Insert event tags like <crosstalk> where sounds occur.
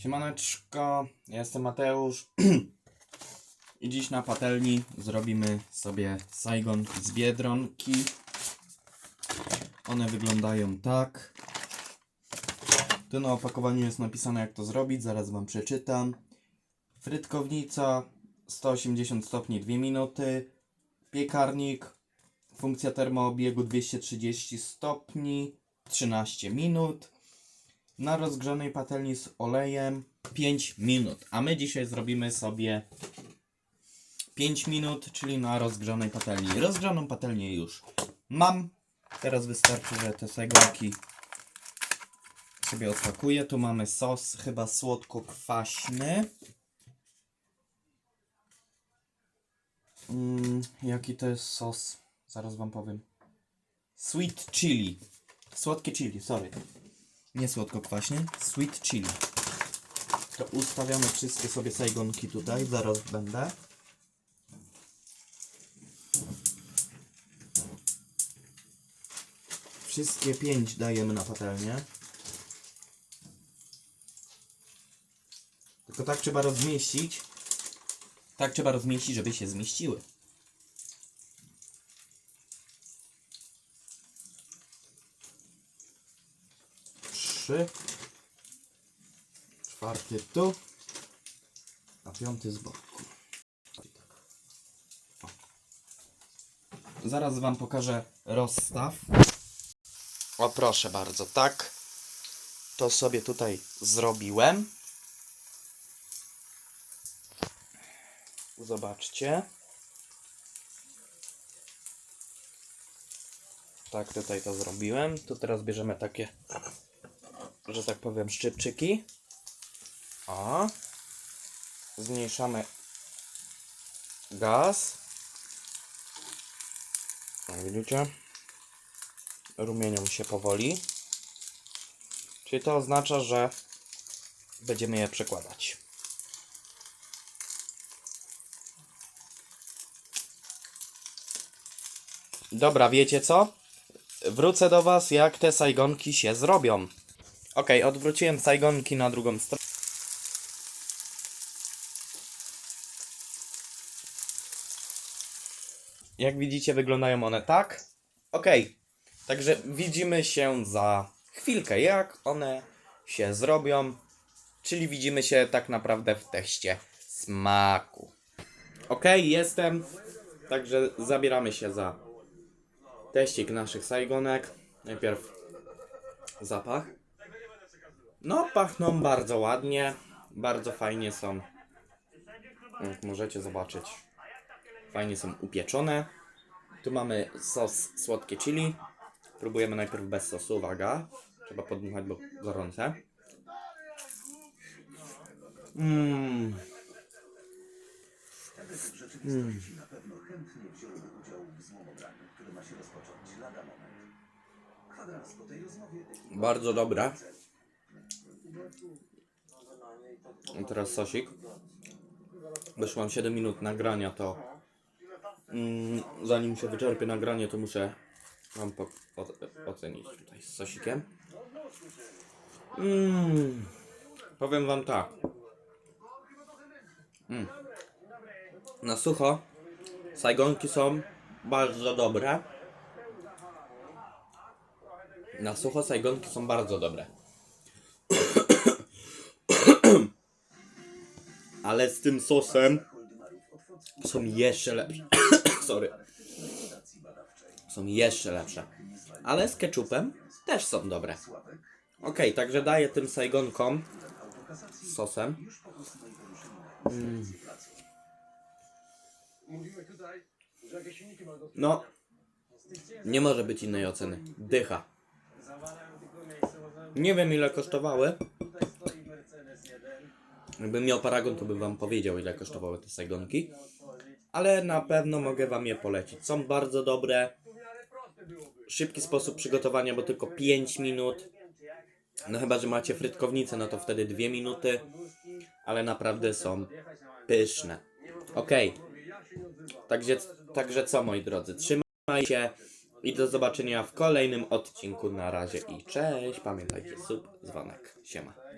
Siemaneczko, ja jestem Mateusz <clears throat> i dziś na patelni zrobimy sobie sajgonki z Biedronki. One wyglądają tak. Tu na opakowaniu jest napisane jak to zrobić, zaraz wam przeczytam. Frytkownica 180 stopni 2 minuty. Piekarnik funkcja termoobiegu 230 stopni 13 minut na rozgrzanej patelni z olejem 5 minut. A my dzisiaj zrobimy sobie 5 minut, czyli na rozgrzanej patelni. Rozgrzaną patelnię już mam. Teraz wystarczy, że te segolki sobie odpakuję. Tu mamy sos chyba słodko-kwaśny. Mm, jaki to jest sos? Zaraz wam powiem. Sweet chili. Słodkie chili, sorry. Nie słodko-kwaśnie, sweet chili. To ustawiamy wszystkie sobie sajgonki tutaj, zaraz będę. Wszystkie pięć dajemy na patelnię. Tylko tak trzeba rozmieścić. Tak trzeba rozmieścić, żeby się zmieściły. Trzy. Czwarty tu. A piąty z boku. O. Zaraz wam pokażę rozstaw. O proszę bardzo, tak. To sobie tutaj zrobiłem. Zobaczcie. Tak, tutaj to zrobiłem. Tu teraz bierzemy takie, że tak powiem, szczypczyki. O. Zmniejszamy gaz. Jak widzicie? Rumienią się powoli. Czyli to oznacza, że będziemy je przekładać. Dobra, wiecie co? Wrócę do Was, jak te sajgonki się zrobią. Ok, odwróciłem sajgonki na drugą stronę. Jak widzicie, wyglądają one tak. Ok, także widzimy się za chwilkę, jak one się zrobią. Czyli widzimy się tak naprawdę w teście smaku. Ok, jestem. Także zabieramy się za teścik naszych sajgonek. Najpierw zapach. No, pachną bardzo ładnie. Bardzo fajnie są. Jak możecie zobaczyć. Fajnie są upieczone. Tu mamy sos słodkie chili. Próbujemy najpierw bez sosu, uwaga. Trzeba podmuchać, bo gorące. Mmm. Mm. Bardzo dobre. I teraz sosik. Wyszło mam 7 minut nagrania, to mm, zanim się wyczerpie nagranie, to muszę wam po, o, ocenić tutaj z sosikiem. Mm, powiem wam tak. Mm. Na sucho sajgonki są bardzo dobre. Na sucho sajgonki są bardzo dobre. Ale z tym sosem są jeszcze lepsze. <coughs> Sorry. Są jeszcze lepsze. Ale z ketchupem też są dobre. Ok, także daję tym sajgonkom z sosem. No, nie może być innej oceny. Dycha. Nie wiem ile kosztowały. Gdybym miał paragon, to bym wam powiedział ile kosztowały te sajgonki. Ale na pewno mogę wam je polecić. Są bardzo dobre. Szybki sposób przygotowania, bo tylko 5 minut. No chyba, że macie frytkownicę, no to wtedy 2 minuty. Ale naprawdę są pyszne. Okej. Także, także co moi drodzy, trzymajcie się i do zobaczenia w kolejnym odcinku. Na razie i cześć. Pamiętajcie, sub, dzwonek. Siema.